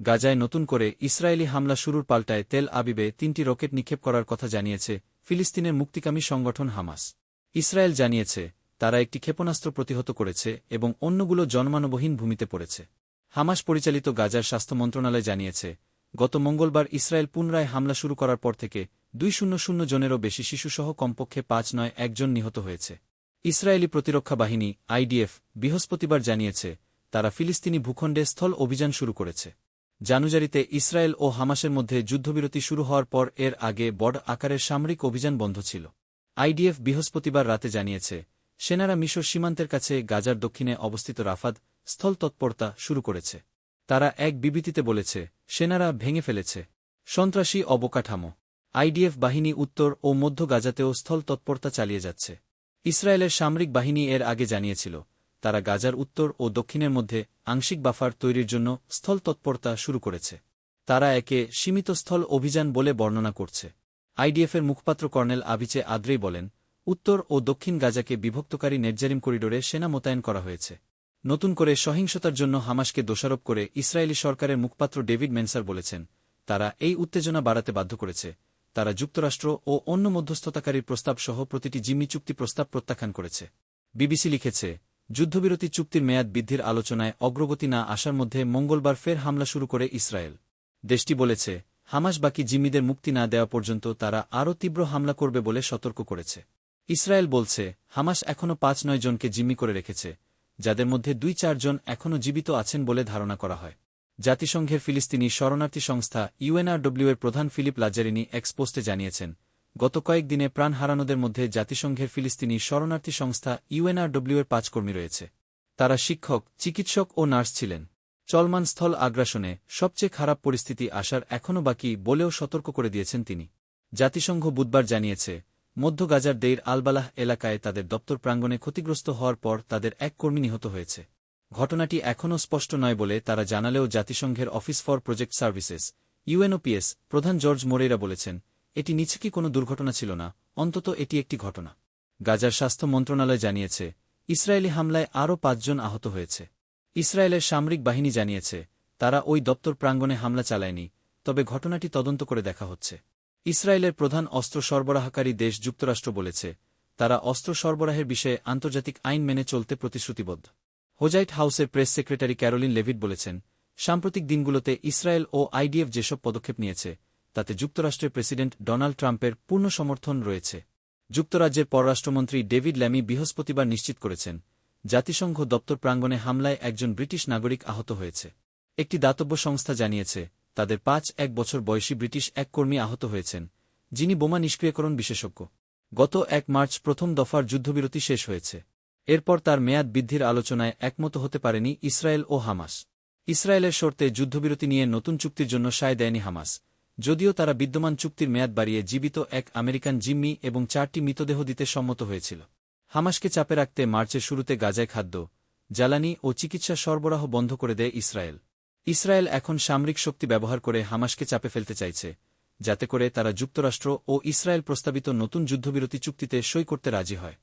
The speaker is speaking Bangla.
গাজায় নতুন করে ইসরায়েলি হামলা শুরুর পাল্টায় তেল আবিবে তিনটি রকেট নিক্ষেপ করার কথা জানিয়েছে ফিলিস্তিনের মুক্তিকামী সংগঠন হামাস। ইসরায়েল জানিয়েছে, তারা একটি ক্ষেপণাস্ত্র প্রতিহত করেছে এবং অন্যগুলো জনমানবহীন ভূমিতে পড়েছে। হামাস পরিচালিত গাজার স্বাস্থ্য মন্ত্রণালয় জানিয়েছে, গত মঙ্গলবার ইসরায়েল পুনরায় হামলা শুরু করার পর থেকে দুই শূন্য শূন্য জনেরও বেশি শিশুসহ কমপক্ষে পাঁচ নয় একজন নিহত হয়েছে। ইসরায়েলি প্রতিরক্ষা বাহিনী আইডিএফ বৃহস্পতিবার জানিয়েছে, তারা ফিলিস্তিনি ভূখণ্ডে স্থল অভিযান শুরু করেছে। জানুজারিতে ইসরায়েল ও হামাসের মধ্যে যুদ্ধবিরতি শুরু হওয়ার পর এর আগে বড় আকারের সামরিক অভিযান বন্ধ ছিল। আইডিএফ বৃহস্পতিবার রাতে জানিয়েছে, সেনারা মিশর সীমান্তের কাছে গাজার দক্ষিণে অবস্থিত রাফাদ স্থল তৎপরতা শুরু করেছে। তারা এক বিবৃতিতে বলেছে, সেনারা ভেঙে ফেলেছে। সন্ত্রাসী অবকাঠামো। আইডিএফ বাহিনী উত্তর ও মধ্য গাজাতেও স্থল তৎপরতা চালিয়ে যাচ্ছে। ইসরায়েলের সামরিক বাহিনী এর আগে জানিয়েছিল তারা গাজার উত্তর ও দক্ষিণের মধ্যে আংশিক বাফার তৈরির জন্য স্থল তৎপরতা শুরু করেছে। তারা একে সীমিত স্থল অভিযান বলে বর্ণনা করছে। আইডিএফের মুখপাত্র কর্নেল আবিচে আদ্রেই বলেন, উত্তর ও দক্ষিণ গাজাকে বিভক্তকারী নেটজারিম করিডোরে সেনা মোতায়েন করা হয়েছে। নতুন করে সহিংসতার জন্য হামাসকে দোষারোপ করে ইসরায়েলি সরকারের মুখপাত্র ডেভিড মেনসার বলেছেন, তারা এই উত্তেজনা বাড়াতে বাধ্য করেছে। তারা যুক্তরাষ্ট্র ও অন্য মধ্যস্থতাকারীর প্রস্তাবসহ প্রতিটি জিম্মি চুক্তি প্রস্তাব প্রত্যাখ্যান করেছে। বিবিসি লিখেছে যুদ্ধবিরতি চুক্তির মেয়াদ বৃদ্ধির আলোচনায় অগ্রগতি না আসার মধ্যে মঙ্গলবার ফের হামলা শুরু করে ইসরায়েল। দেশটি বলেছে, হামাস বাকি জিম্মিদের মুক্তি না দেওয়া পর্যন্ত তারা আরও তীব্র হামলা করবে বলে সতর্ক করেছে। ইসরায়েল বলছে, হামাস এখনও পাঁচ নয় জনকে জিম্মি করে রেখেছে, যাদের মধ্যে দুই চারজন এখনও জীবিত আছেন বলে ধারণা করা হয়। জাতিসংঘের ফিলিস্তিনি শরণার্থী সংস্থা ইউএনআরডব্লিউ এর প্রধান ফিলিপ লাজারিনি এক্সপোস্টে জানিয়েছেন গত কয়েকদিনে প্রাণ হারানোদের মধ্যে জাতিসংঘের ফিলিস্তিনি শরণার্থী সংস্থা ইউএনআরডব্লিউ এর পাঁচ কর্মী রয়েছে। তারা শিক্ষক, চিকিৎসক ও নার্স ছিলেন। চলমান স্থল আগ্রাসনে সবচেয়ে খারাপ পরিস্থিতি আসার এখনও বাকি বলেও সতর্ক করে দিয়েছেন তিনি। জাতিসংঘ বুধবার জানিয়েছে, মধ্য গাজার দেইর আলবালাহ এলাকায় তাদের দপ্তর প্রাঙ্গণে ক্ষতিগ্রস্ত হওয়ার পর তাদের এক কর্মী নিহত হয়েছে। ঘটনাটি এখনও স্পষ্ট নয় বলে তারা জানালেও জাতিসংঘের office for project services, UNOPS প্রধান জর্জ মোরেরা বলেছেন এটি নিছকই কোনো দুর্ঘটনা ছিল না, অন্তত এটি একটি ঘটনা। গাজার স্বাস্থ্য মন্ত্রণালয় জানিয়েছে, ইসরায়েলি হামলায় আরও পাঁচজন আহত হয়েছে। ইসরায়েলের সামরিক বাহিনী জানিয়েছে, তারা ওই দপ্তর প্রাঙ্গণে হামলা চালায়নি, তবে ঘটনাটি তদন্ত করে দেখা হচ্ছে। ইসরায়েলের প্রধান অস্ত্র সরবরাহকারী দেশ যুক্তরাষ্ট্র বলেছে, তারা অস্ত্র সরবরাহের বিষয়ে আন্তর্জাতিক আইন মেনে চলতে প্রতিশ্রুতিবদ্ধ। হোজাইট হাউসের প্রেস সেক্রেটারি ক্যারোলিন লেভিট বলেছেন, সাম্প্রতিক দিনগুলোতে ইসরায়েল ও আইডিএফ যেসব পদক্ষেপ নিয়েছে তাতে যুক্তরাষ্ট্রের প্রেসিডেন্ট ডোনাল্ড ট্রাম্পের পূর্ণ সমর্থন রয়েছে। যুক্তরাজ্যের পররাষ্ট্রমন্ত্রী ডেভিড ল্যামি বৃহস্পতিবার নিশ্চিত করেছেন, জাতিসংঘ দপ্তর প্রাঙ্গণে হামলায় একজন ব্রিটিশ নাগরিক আহত হয়েছে। একটি দাতব্য সংস্থা জানিয়েছে, তাদের পাঁচ এক বছর বয়সী ব্রিটিশ এক কর্মী আহত হয়েছেন, যিনি বোমা নিষ্ক্রিয়করণ বিশেষজ্ঞ। গত এক মার্চ প্রথম দফার যুদ্ধবিরতি শেষ হয়েছে। এরপর তার মেয়াদ বৃদ্ধির আলোচনায় একমত হতে পারেনি ইসরায়েল ও হামাস। ইসরায়েলের শর্তে যুদ্ধবিরতি নিয়ে নতুন চুক্তির জন্য সায় দেয়নি হামাস। যদিও তারা বিদ্যমান চুক্তির মেয়াদ বাড়িয়ে জীবিত এক আমেরিকান জিম্মি এবং চারটি মৃতদেহ দিতে সম্মত হয়েছিল। হামাসকে চাপে রাখতে মার্চের শুরুতে গাজায় খাদ্য, জ্বালানি ও চিকিৎসা সরবরাহ বন্ধ করে দেয় ইসরায়েল। ইসরায়েল এখন সামরিক শক্তি ব্যবহার করে হামাসকে চাপে ফেলতে চাইছে, যাতে করে তারা যুক্তরাষ্ট্র ও ইসরায়েল প্রস্তাবিত নতুন যুদ্ধবিরতি চুক্তিতে সই করতে রাজি হয়।